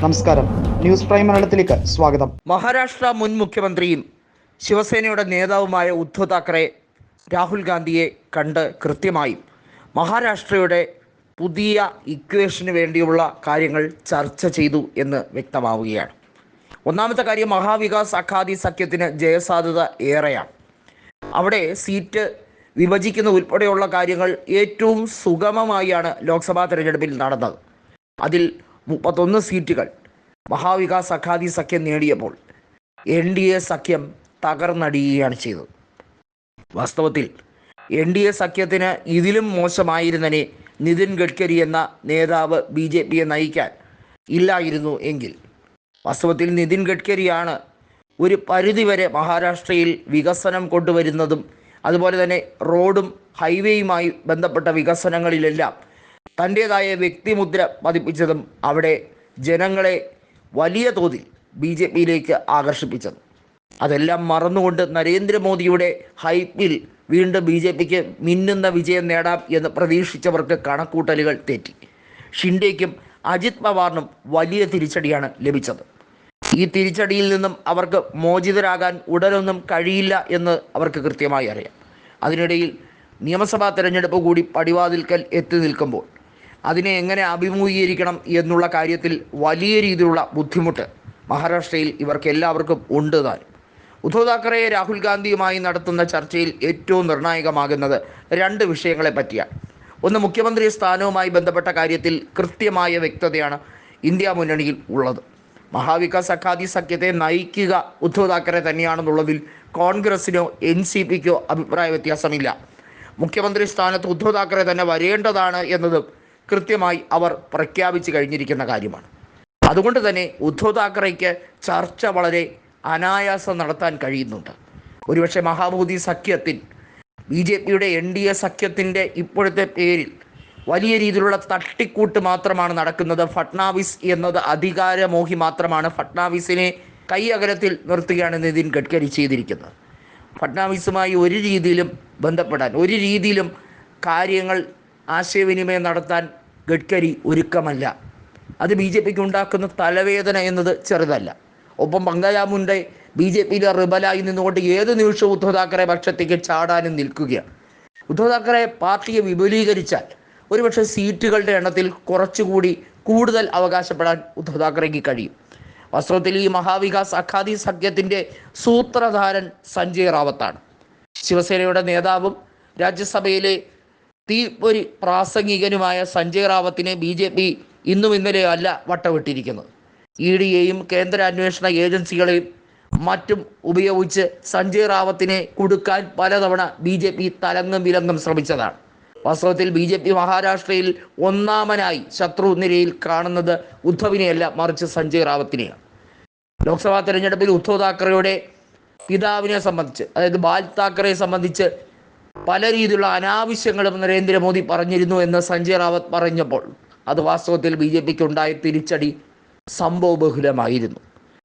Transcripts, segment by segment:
നമസ്കാരം. News prime മലയാളത്തിലേക്ക് സ്വാഗതം. മഹാരാഷ്ട്ര മുൻ മുഖ്യമന്ത്രിയും ശിവസേനയുടെ നേതാവുമായ ഉദ്ധവ് താക്കറെ രാഹുൽ ഗാന്ധിയെ കണ്ട് കൃത്യമായും മഹാരാഷ്ട്രയുടെ പുതിയ ഇക്വേഷന് വേണ്ടിയുള്ള കാര്യങ്ങൾ ചർച്ച ചെയ്തു എന്ന് വ്യക്തമാവുകയാണ്. ഒന്നാമത്തെ കാര്യം മഹാവികാസ് അഖാദി സഖ്യത്തിന് ജയസാധ്യത ഏറെയാണ്. അവിടെ സീറ്റ് വിഭജിക്കുന്ന ഉൾപ്പെടെയുള്ള കാര്യങ്ങൾ ഏറ്റവും സുഗമമായാണ് ലോക്സഭാ തെരഞ്ഞെടുപ്പിൽ നടന്നത്. അതിൽ മുപ്പത്തൊന്ന് സീറ്റുകൾ. മഹാവികാസ് അഘാദി സഖ്യം നേടിയപ്പോൾ എൻ ഡി എ സഖ്യം തകർന്നടിയുകയാണ് ചെയ്തത്. വാസ്തവത്തിൽ എൻ ഡി എ സഖ്യത്തിന് ഇതിലും മോശമായിരുന്നനെ നിതിൻ ഗഡ്കരി എന്ന നേതാവ് ബി ജെ പിയെ നയിക്കാൻ ഇല്ലായിരുന്നു എങ്കിൽ. വാസ്തവത്തിൽ നിതിൻ ഗഡ്കരിയാണ് ഒരു പരിധിവരെ മഹാരാഷ്ട്രയിൽ വികസനം കൊണ്ടുവരുന്നതും അതുപോലെ തന്നെ റോഡും ഹൈവേയുമായി ബന്ധപ്പെട്ട വികസനങ്ങളിലെല്ലാം തന്റേതായ വ്യക്തിമുദ്ര പതിപ്പിച്ചതും അവിടെ ജനങ്ങളെ വലിയ തോതിൽ ബി ജെ പിയിലേക്ക് ആകർഷിപ്പിച്ചത്. അതെല്ലാം മറന്നുകൊണ്ട് നരേന്ദ്രമോദിയുടെ ഹൈപ്പിൽ വീണ്ടും ബി ജെ പിക്ക് മിന്നുന്ന വിജയം നേടാം എന്ന് പ്രതീക്ഷിച്ചവർക്ക് കണക്കൂട്ടലുകൾ തെറ്റി. ഷിൻഡേക്കും അജിത് പവാറിനും വലിയ തിരിച്ചടിയാണ് ലഭിച്ചത്. ഈ തിരിച്ചടിയിൽ നിന്നും അവർക്ക് മോചിതരാകാൻ ഉടനൊന്നും കഴിയില്ല എന്ന് അവർക്ക് കൃത്യമായി അറിയാം. അതിനിടയിൽ നിയമസഭാ തെരഞ്ഞെടുപ്പ് കൂടി പടിവാതിൽക്കൽ എത്തി നിൽക്കുമ്പോൾ അതിനെ എങ്ങനെ അഭിമുഖീകരിക്കണം എന്നുള്ള കാര്യത്തിൽ വലിയ രീതിയിലുള്ള ബുദ്ധിമുട്ട് മഹാരാഷ്ട്രയിൽ ഇവർക്ക് എല്ലാവർക്കും ഉണ്ട് താനും. ഉദ്ധവ് താക്കറെ രാഹുൽ ഗാന്ധിയുമായി നടത്തുന്ന ചർച്ചയിൽ ഏറ്റവും നിർണായകമാകുന്നത് രണ്ട് വിഷയങ്ങളെ പറ്റിയാണ്. ഒന്ന് മുഖ്യമന്ത്രി സ്ഥാനവുമായി ബന്ധപ്പെട്ട കാര്യത്തിൽ കൃത്യമായ വ്യക്തതയാണ് ഇന്ത്യ മുന്നണിയിൽ ഉള്ളത്. മഹാവികാസ് അഖാദി സഖ്യത്തെ നയിക്കുക ഉദ്ധവ് താക്കറെ തന്നെയാണെന്നുള്ളതിൽ കോൺഗ്രസിനോ എൻ സി പിക്കോ അഭിപ്രായ വ്യത്യാസമില്ല. മുഖ്യമന്ത്രി സ്ഥാനത്ത് ഉദ്ധവ് താക്കറെ തന്നെ വരേണ്ടതാണ് എന്നതും കൃത്യമായി അവർ പ്രഖ്യാപിച്ചു കഴിഞ്ഞിരിക്കുന്ന കാര്യമാണ്. അതുകൊണ്ട് തന്നെ ഉദ്ധവ് താക്കറേക്ക് ചർച്ച വളരെ അനായാസം നടത്താൻ കഴിയുന്നുണ്ട്. ഒരുപക്ഷെ മഹാബോധി സഖ്യത്തിൽ ബി ജെ പിയുടെ എൻ ഡി എ സഖ്യത്തിന്റെ ഇപ്പോഴത്തെ പേരിൽ വലിയ രീതിയിലുള്ള തട്ടിക്കൂട്ട് മാത്രമാണ് നടക്കുന്നത്. ഫട്നാവിസ് എന്നത് അധികാരമോഹി മാത്രമാണ് ഫട്നാവിസിനെ കൈ അകലത്തിൽ നിർത്തുകയാണ് നിതിൻ ഗഡ്കരി ചെയ്തിരിക്കുന്നത്. ഫട്നാവിസുമായി ഒരു രീതിയിലും ബന്ധപ്പെടാൻ ഒരു രീതിയിലും കാര്യങ്ങൾ ആശയവിനിമയം നടത്താൻ ഗഡ്കരി ഒരുക്കമല്ല. അത് ബി ജെ പിക്ക് ഉണ്ടാക്കുന്ന തലവേദന എന്നത് ചെറുതല്ല. ഒപ്പം പങ്കജ ബി ജെ പിയിലെ റിബലായി നിന്നുകൊണ്ട് ഏത് നിമിഷവും ഉദ്ധവ് താക്കറെ പക്ഷത്തേക്ക് ചാടാനും നിൽക്കുകയാണ് ഉദ്ധവ് താക്കറെ പാർട്ടിയെ വിപുലീകരിച്ചാൽ ഒരുപക്ഷെ സീറ്റുകളുടെ എണ്ണത്തിൽ കുറച്ചുകൂടി കൂടുതൽ അവകാശപ്പെടാൻ ഉദ്ധവ് താക്കറേക്ക് കഴിയും. വാസ്തവത്തിൽ ഈ മഹാവികാസ് അഖാദി സഖ്യത്തിന്റെ സൂത്രധാരൻ സഞ്ജയ് റാവത്താണ്. ശിവസേനയുടെ നേതാവും രാജ്യസഭയിലെ തീപ്പൊരി പ്രാസംഗികനുമായ സഞ്ജയ് റാവത്തിനെ ബി ജെ പി ഇന്നും ഇന്നലെയോ അല്ല വട്ടവിട്ടിരിക്കുന്നത് ഇ ഡിയെയും കേന്ദ്ര അന്വേഷണ ഏജൻസികളെയും മറ്റും ഉപയോഗിച്ച് സഞ്ജയ് റാവത്തിനെ കൊടുക്കാൻ പലതവണ ബി ജെ പി തലങ്ങും വിലങ്ങും ശ്രമിച്ചതാണ്. വാസ്തവത്തിൽ ബി ജെ പി മഹാരാഷ്ട്രയിൽ ഒന്നാമനായി ശത്രു നിരയിൽ കാണുന്നത് ഉദ്ധവിനെയല്ല മറിച്ച് സഞ്ജയ് റാവത്തിനെയാണ്. ലോക്സഭാ തെരഞ്ഞെടുപ്പിൽ ഉദ്ധവ് താക്കറെയുടെ പിതാവിനെ സംബന്ധിച്ച് അതായത് ബാൽ താക്കറയെ സംബന്ധിച്ച് പല രീതിയിലുള്ള അനാവശ്യങ്ങളും നരേന്ദ്രമോദി പറഞ്ഞിരുന്നു എന്ന് സഞ്ജയ് റാവത്ത് പറഞ്ഞപ്പോൾ അത് വാസ്തവത്തിൽ ബി ജെ പിക്ക് ഉണ്ടായ തിരിച്ചടി സംഭവബഹുലമായിരുന്നു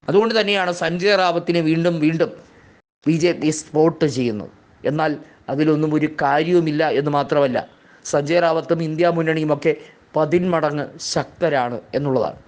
അതുകൊണ്ട് തന്നെയാണ് സഞ്ജയ് റാവത്തിനെ വീണ്ടും വീണ്ടും ബി ജെ പി സ്പോട്ട് ചെയ്യുന്നത്. എന്നാൽ അതിലൊന്നും ഒരു കാര്യവുമില്ല എന്ന് മാത്രമല്ല സഞ്ജയ് റാവത്തും ഇന്ത്യ മുന്നണിയുമൊക്കെ പതിന്മടങ്ങ് ശക്തരാണ് എന്നുള്ളതാണ്.